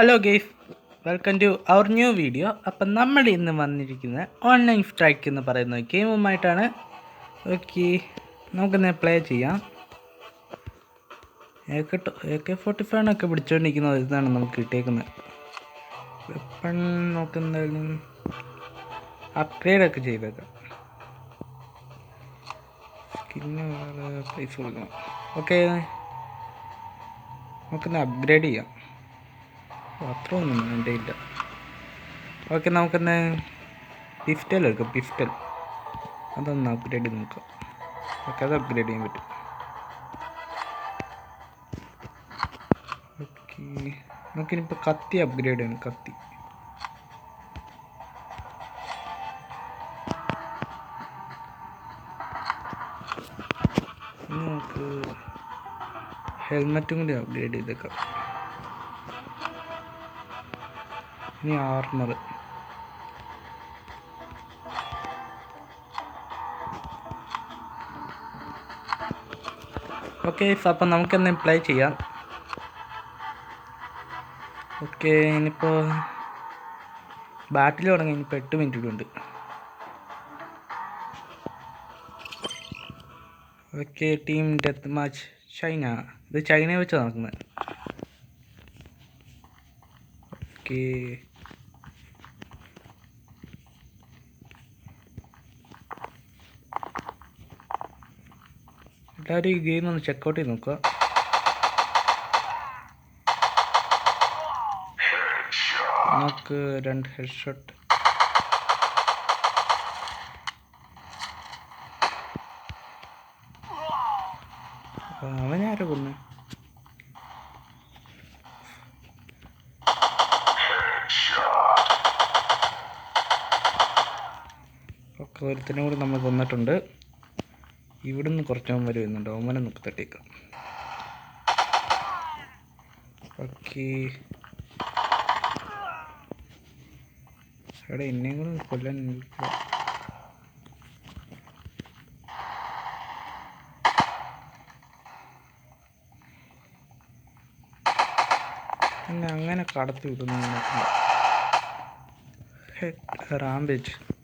Hello guys welcome to our new video അപ്പം നമ്മൾ ഇന്ന് വന്നിരിക്കുന്ന ഓൺലൈൻ സ്ട്രൈക്ക് എന്ന് പറയുന്ന ഗെയിമുമായിട്ടാണ് ഓക്കെ നമുക്കിന്ന് പ്ലേ ചെയ്യാം. A K A K forty ഫൈവനൊക്കെ പിടിച്ചുകൊണ്ടിരിക്കുന്നത് ഇതാണ് നമുക്ക് കിട്ടിയേക്കുന്നത്. വെപ്പൺ നോക്കുന്നാലും അപ്ഗ്രേഡൊക്കെ ചെയ്തേക്കാം. പൈസ കൊടുക്കണം. ഓക്കെ നമുക്കിന്ന് അപ്ഗ്രേഡ് ചെയ്യാം. അത്രയൊന്നും ഇല്ല ഓക്കെ നമുക്കിന്ന് പിസ്റ്റൽ എടുക്കാം പിസ്റ്റൽ അതൊന്ന് അപ്ഗ്രേഡ് ചെയ്ത് നോക്കാം. ഓക്കെ അത് അപ്ഗ്രേഡ് ചെയ്യാൻ പറ്റും. ഓക്കെ. നമുക്കിനിപ്പോൾ കത്തി അപ്ഗ്രേഡ് ചെയ്യണം കത്തി. നമുക്ക് ഹെൽമെറ്റും കൂടി അപ്ഗ്രേഡ് ചെയ്തേക്കാം. ഇനി ആർമർ. ഓക്കെ അപ്പം നമുക്കെന്ന് പ്ലേ ചെയ്യാം. ഓക്കെ ഇനിയിപ്പോൾ ബാറ്റിൽ തുടങ്ങി ഇനിയിപ്പോൾ എട്ട് മിനിറ്റ് ഉണ്ട്. Okay team death match China ഇത് ചൈനയെ വെച്ച് നടക്കുന്നത് ഓക്കെ. എല്ലാവരും ഈ ഗെയിം ഒന്ന് ചെക്കൗട്ട് ചെയ്ത് നോക്കുക. നമുക്ക് രണ്ട് ഹെഡ് ഷോട്ട് അവനാരോ കൊന്നു ഒക്കെ ഒരുത്തിനും കൂടി നമ്മൾ കൊന്നിട്ടുണ്ട് ഇവിടുന്ന് കുറച്ച് വരെ വരുന്നുണ്ട്. ഓമന നമുക്ക് തട്ടിയേക്കാം. ഓക്കെ. എടാ എന്നെയും കൂടെ കൊല്ലാൻ അങ്ങനെ കടത്തി വിടുന്നു റാംബേജ്.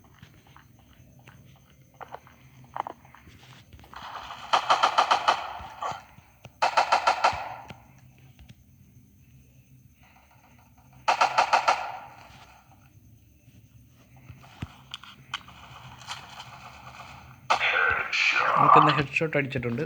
നമുക്കിന്ന് ഹെഡ് ഷോട്ട് അടിച്ചിട്ടുണ്ട്.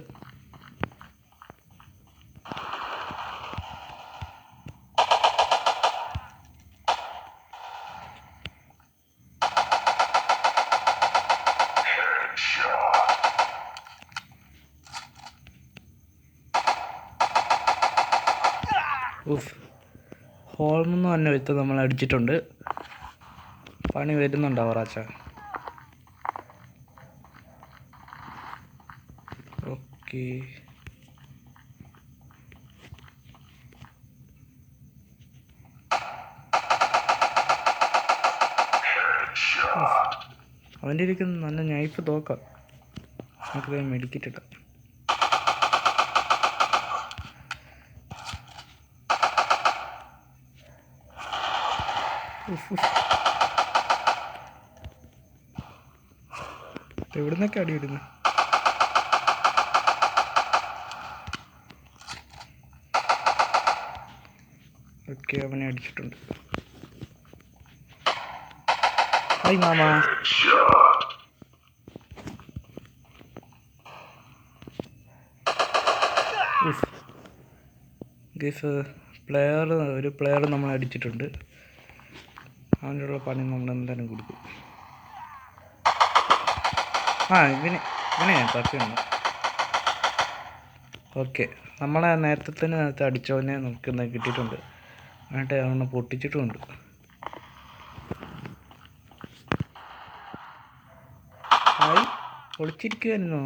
ഉഫ്. ഹോൾമെന്ന് തന്നെ വിത്ത് നമ്മൾ അടിച്ചിട്ടുണ്ട്. പണി വരുന്നുണ്ടോ അവറാച്ച ഓക്കെ അവന്റെ ഇരിക്കുന്ന നല്ല ഞായ്പ് തോക്കാം നമുക്ക് മെഡിക്കറ്റ് എവിടുന്നൊക്കെ അടി വിടുന്നു ഓക്കെ അവനെ അടിച്ചിട്ടുണ്ട്. ഹായ് മാമ. ഗിഫ്. പ്ലെയർ ഒരു പ്ലെയർ നമ്മൾ അടിച്ചിട്ടുണ്ട്. അവനുള്ള പണി നമ്മൾ എന്തായാലും കൊടുക്കും. ആ ഇങ്ങനെ ഇവനെ തപ്പിയുണ്ട് ഓക്കെ നമ്മളെ നേരത്തെ തന്നെ നേരത്തെ അടിച്ചവനെ നമുക്ക് കിട്ടിയിട്ടുണ്ട്. എന്നിട്ട് അവനെ പൊട്ടിച്ചിട്ടുമുണ്ട് ഹായ് ഒളിച്ചിരിക്കുമായിരുന്നോ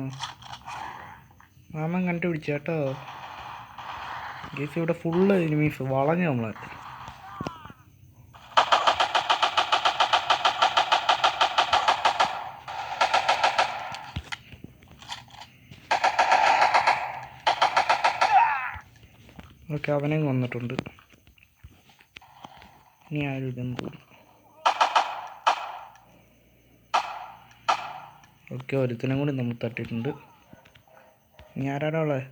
മാമൻ കണ്ടുപിടിച്ചു കേട്ടോ. ഗേസ് ഇവിടെ ഫുള്ള് എനിമീസ് വളഞ്ഞു നമ്മളെ. ഓക്കെ അവനെയും വന്നിട്ടുണ്ട്. ഇനി ആ ഒരു ഇതും കൂടി ഓക്കെ ഒരുത്തനും കൂടി നമ്മൾ തട്ടിയിട്ടുണ്ട്. ഇനി ആരാടാ ഉള്ളത്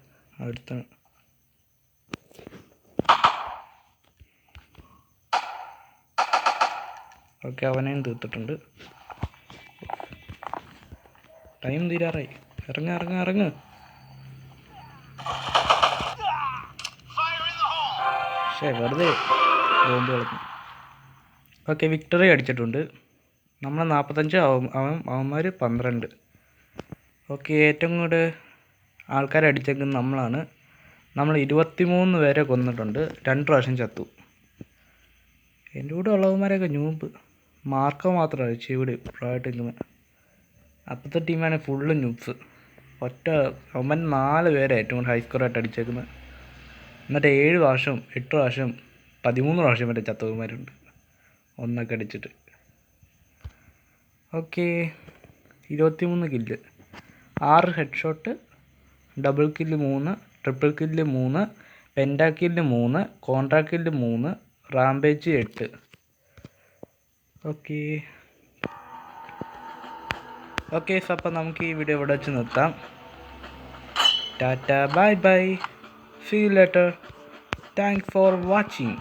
അടുത്ത ഓക്കെ അവനെയും തീർത്തിട്ടുണ്ട്. ടൈം തീരാറായി. ഇറങ്ങ ഇറങ്ങ ഇറങ്ങ. പക്ഷേ വെറുതെ ബോംബ് കളഞ്ഞു. ഓക്കെ വിക്ടറി അടിച്ചിട്ടുണ്ട്. നമ്മൾ നാൽപ്പത്തഞ്ച് അവൻ അവന്മാർ പന്ത്രണ്ട്. ഓക്കെ ഏറ്റവും കൂടുതൽ ആൾക്കാരെ അടിച്ചേക്കുന്നത് നമ്മളാണ്. നമ്മൾ ഇരുപത്തിമൂന്ന് പേരെ കൊന്നിട്ടുണ്ട്. രണ്ട് പ്രാവശ്യം ചത്തു. എന്റെ കൂടെ ഉള്ളവന്മാരെയൊക്കെ ഞൂമ്പ്. മാർക്കോ മാത്രമാണ് ചീവിട് പ്രായിട്ട് നിൽക്കുന്നത്. അപ്പോഴത്തെ ടീമാണ് ഫുള്ള് ന്യൂബ്സ് ഒറ്റ അവൻ നാല് പേരെ ഏറ്റവും കൂടുതൽ ഹൈ സ്കോറായിട്ട് അടിച്ചേക്കുന്നത്. എന്നിട്ട് ഏഴ് പ്രാവശ്യം എട്ട് പ്രാവശ്യം പതിമൂന്ന് പ്രാവശ്യം വരെ ചത്തവന്മാരുണ്ട്. ഒന്നൊക്കെ അടിച്ചിട്ട്. ഓക്കെ. ഇരുപത്തിമൂന്ന് കില്ല്. ആറ് ഹെഡ് ഷോട്ട് ഡബിൾ കില്ല് മൂന്ന് ട്രിപ്പിൾ കില്ല് മൂന്ന് പെന്റാ കില്ല് മൂന്ന് കോൺട്രാ കില്ല് മൂന്ന് റാംബേജ് എട്ട്. ഓക്കെ. ഓക്കെ അപ്പോൾ നമുക്ക് ഈ വീഡിയോ ഇവിടെ വെച്ച് നിർത്താം. Tata bye bye. See later thanks for watching